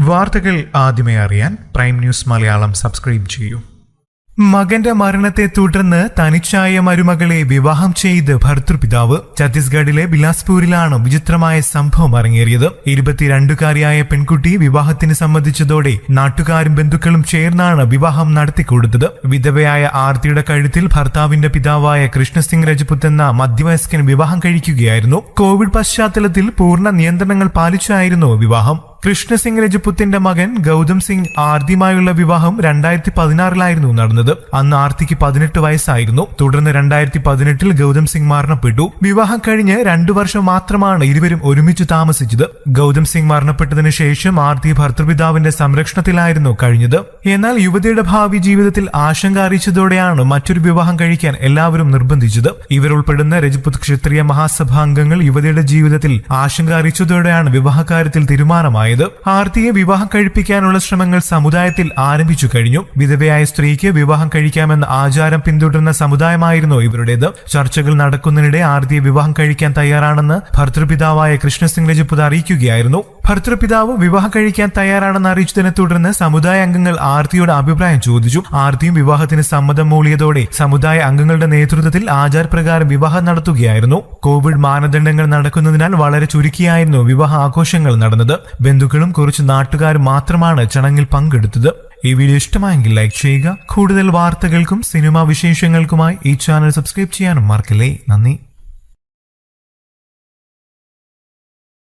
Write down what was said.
വാർത്തകൾ ആദ്യമേ അറിയാൻ പ്രൈം ന്യൂസ് മലയാളം സബ്സ്ക്രൈബ് ചെയ്യൂ. മകന്റെ മരണത്തെ തുടർന്ന് തനിച്ചായ മരുമകളെ വിവാഹം ചെയ്ത് ഭർത്തൃപിതാവ് ഛത്തീസ്ഗഡിലെ ബിലാസ്പൂരിലാണ് വിചിത്രമായ സംഭവം അരങ്ങേറിയത്. ഇരുപത്തിരണ്ടുകാരിയായ പെൺകുട്ടി വിവാഹത്തിന് സംബന്ധിച്ചതോടെ നാട്ടുകാരും ബന്ധുക്കളും ചേർന്നാണ് വിവാഹം നടത്തിക്കൊടുത്തത്. വിധവയായ ആർത്തിയുടെ കഴുത്തിൽ ഭർത്താവിന്റെ പിതാവായ കൃഷ്ണസിംഗ് രജപുത്ത് എന്ന മധ്യവയസ്കൻ വിവാഹം കഴിക്കുകയായിരുന്നു. കോവിഡ് പശ്ചാത്തലത്തിൽ പൂർണ നിയന്ത്രണങ്ങൾ പാലിച്ചായിരുന്നു വിവാഹം. കൃഷ്ണസിംഗ് രജപുത്തിന്റെ മകൻ ഗൗതം സിംഗ് ആർതിയുമായുള്ള വിവാഹം രണ്ടായിരത്തി പതിനാറിലായിരുന്നു നടന്നത്. അന്ന് ആർത്തിക്ക് പതിനെട്ട് വയസ്സായിരുന്നു. തുടർന്ന് രണ്ടായിരത്തി പതിനെട്ടിൽ ഗൗതം സിംഗ് മരണപ്പെട്ടു. വിവാഹം കഴിഞ്ഞ് രണ്ടു വർഷം മാത്രമാണ് ഇരുവരും ഒരുമിച്ച് താമസിച്ചത്. ഗൗതം സിംഗ് മരണപ്പെട്ടതിന് ശേഷം ആർത്തി ഭർത്തൃപിതാവിന്റെ സംരക്ഷണത്തിലായിരുന്നു കഴിഞ്ഞത്. എന്നാൽ യുവതിയുടെ ഭാവി ജീവിതത്തിൽ ആശങ്ക അറിയിച്ചതോടെയാണ് മറ്റൊരു വിവാഹം കഴിക്കാൻ എല്ലാവരും നിർബന്ധിച്ചത്. ഇവരുൾപ്പെടുന്ന രജപുത് ക്ഷത്രിയ മഹാസഭാംഗങ്ങൾ യുവതിയുടെ ജീവിതത്തിൽ ആശങ്ക അറിയിച്ചതോടെയാണ് വിവാഹകാര്യത്തിൽ തീരുമാനമായത്. ആർത്തിയെ വിവാഹം കഴിപ്പിക്കാനുള്ള ശ്രമങ്ങൾ സമുദായത്തിൽ ആരംഭിച്ചു കഴിഞ്ഞു. വിധവയായ സ്ത്രീക്ക് വിവാഹം കഴിക്കാമെന്ന ആചാരം പിന്തുടരുന്ന സമുദായമായിരുന്നു ഇവരുടേത്. ചർച്ചകൾ നടക്കുന്നതിനിടെ ആർത്തിയെ വിവാഹം കഴിക്കാൻ തയ്യാറാണെന്ന് ഭർത്തൃപിതാവായ കൃഷ്ണസിംഗ് രജപുത് അറിയിക്കുകയായിരുന്നു. ഭർത്തൃപിതാവ് വിവാഹം കഴിക്കാൻ തയ്യാറാണെന്ന് അറിയിച്ചതിനെ തുടർന്ന് സമുദായ അംഗങ്ങൾ ആർത്തിയുടെ അഭിപ്രായം ചോദിച്ചു. ആർത്തിയും വിവാഹത്തിന് സമ്മതം മൂളിയതോടെ സമുദായ അംഗങ്ങളുടെ നേതൃത്വത്തിൽ ആചാരപ്രകാരം വിവാഹം നടത്തുകയായിരുന്നു. കോവിഡ് മാനദണ്ഡങ്ങൾ നടക്കുന്നതിനാൽ വളരെ ചുരുക്കിയായിരുന്നു വിവാഹ ആഘോഷങ്ങൾ നടന്നത്. ബന്ധുക്കളും കുറച്ച് നാട്ടുകാരും മാത്രമാണ് ചടങ്ങിൽ പങ്കെടുത്തത്. ഈ വീഡിയോ ഇഷ്ടമായെങ്കിൽ ലൈക്ക് ചെയ്യുക. കൂടുതൽ വാർത്തകൾക്കും സിനിമാ വിശേഷങ്ങൾക്കുമായി ഈ ചാനൽ സബ്സ്ക്രൈബ് ചെയ്യാനും മറക്കില്ലേ. നന്ദി.